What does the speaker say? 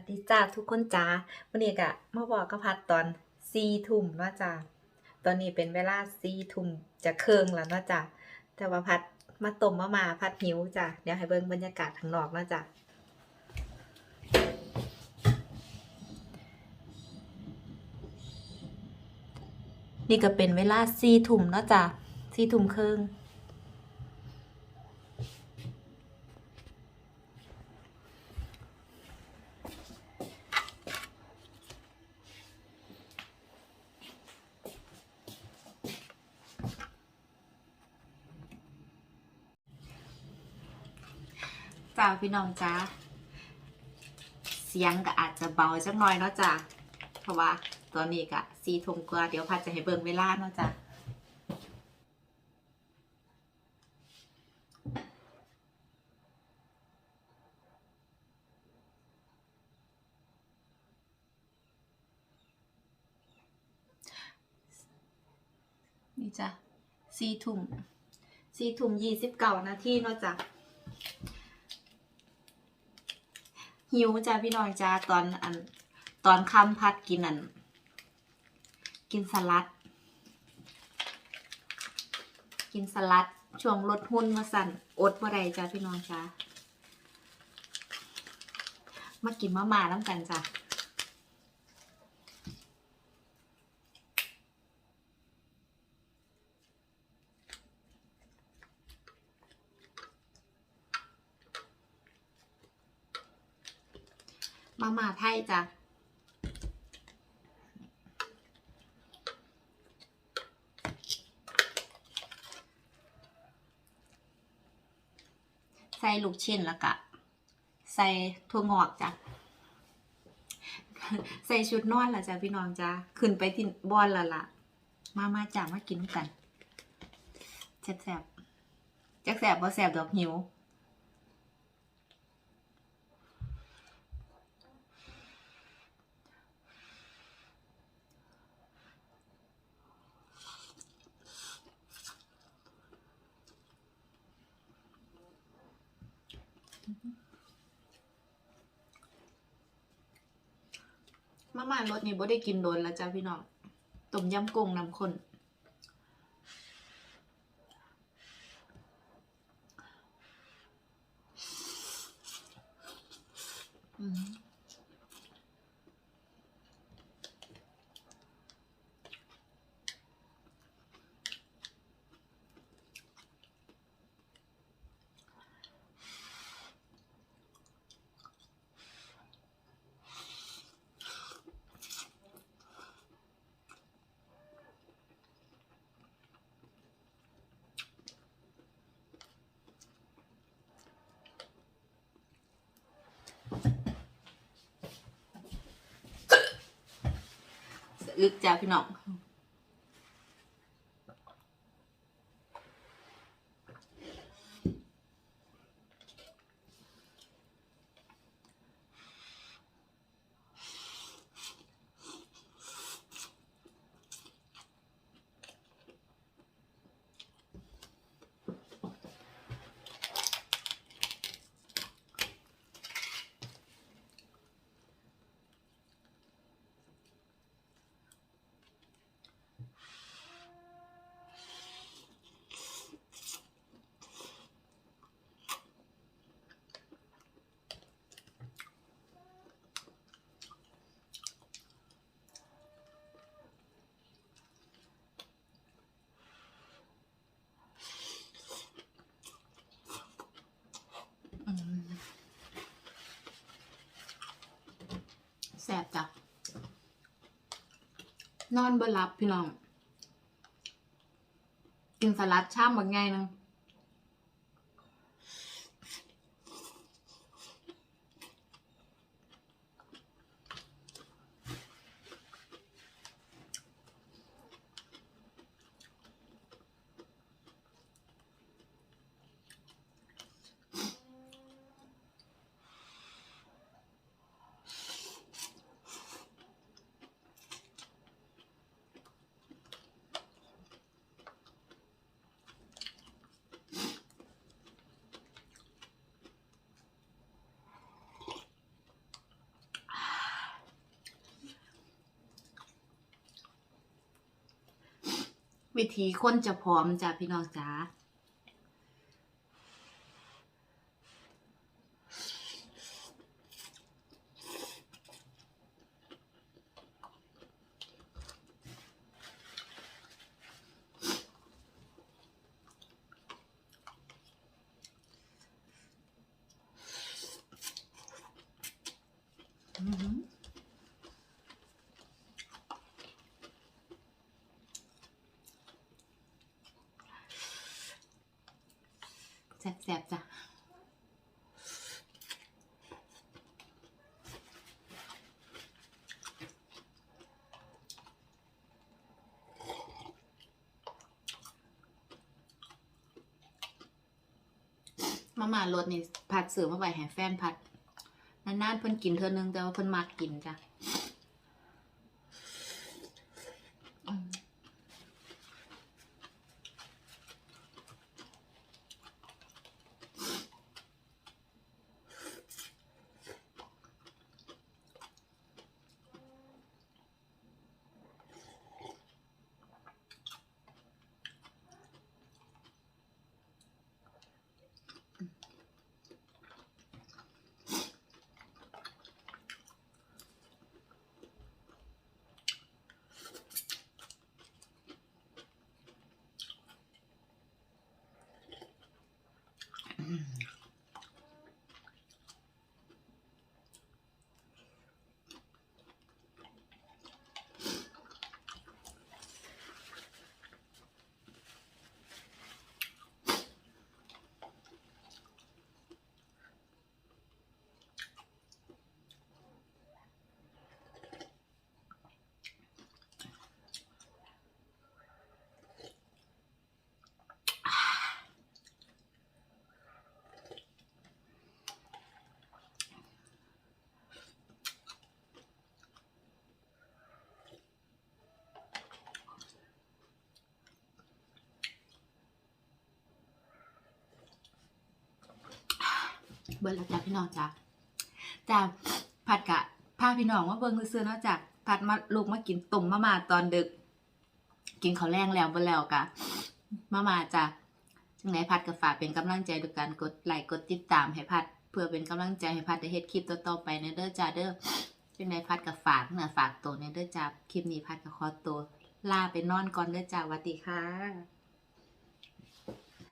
วัสดีจ้าทุกคนจ้าวันนี้ก็มาบอกกับพัดตอนสี่ทุ่มนาะจ้าตอนนี้เป็นเวลาสี่ทุ่มจะเคิงแล้วนะจ้าแต่ว่าพัดมาต้มมามาพัดหิวจ้าเดี๋ยวให้เบิ่งบรรยากาศข้างนอกนะจ้านี่ก็เป็นเวลาสี่ทุ่มเนาะจ้าสี่ทุ่มครึ่ง จ้าพี่น้องจ้าเสียงก็อาจจะเบาจักหน่อยเนาะจ้าเพราะว่าตอนนี้ก็สี่ทุ่มกว่าเดี๋ยวพัดจะให้เบิ่งเวลาเนาะจ้านี่จ้ะสี่ทุ่มสี่ทุ่มยี่สิบเก้านาทีเนาะจ้ะ หิวจ้าพี่น้องจ้าตอนอันตอนค่ำพัดกินอัน กินสลัด กินสลัดช่วงลดหุ้นมาสั่นอดบ่ได้จ้าพี่น้องจ้ามากินมาม่าน้ำกันจ้า มาม่าไทยจ้าใส่ลูกชิ้นแล้วก็ใส่ถั่วงอกจ้ะใส่ชุดนอนและจ้ะพี่น้องจ้าขึ้นไปที่บอนและละมามาจ้ามากินกันแซ่บแซ่บๆจักแซ่บบ่แซ่บดอกหิว มาม่ารสนี่บ่ได้กินโดนแล้วจ้าพี่น้องต้มยำกุ้งน้ำข้น ยึกจ้าพี่น้องอืม แสบจ้ะนอนบ่หลับพี่น้อง กินสลัดชามหมดไงนึง วิธีคนจะพร้อมจ้ะพี่น้องจ๋า อืม แซ่บๆจ้ะมามารสนี่ผัดเสือมาไว้ให้แฟนผัดนานๆเพิ่นกินเธอนึงแต่ว่าเพิ่นมักกินจ้ะอืม เบิ่แล้วจ้ะพี่น้องจ้ะจ้ะผัดกะพาพี่น้องมาเบิ่งซื่อๆเนาะจากผัดมาลูกมากินต้มมามาตอนดึก กินข้าวแรงแล้วบ่แล้วกะมามาจ้ะจังไหนพัดก็ฝากเป็นกำลังใจด้วยการกดไลค์กดติดตามให้พัด เพื่อเป็นกำลังใจให้พัดได้เฮ็ดคลิปต่อๆไปในเด้อจ้าเด้อจังไหนพัดก็ฝากเนื้อฝากตัวในเด้อจ้าคลิปนี้พัดก็ขอตัวลาไปนอนก่อนเด้อจ้าสวัสดีค่ะ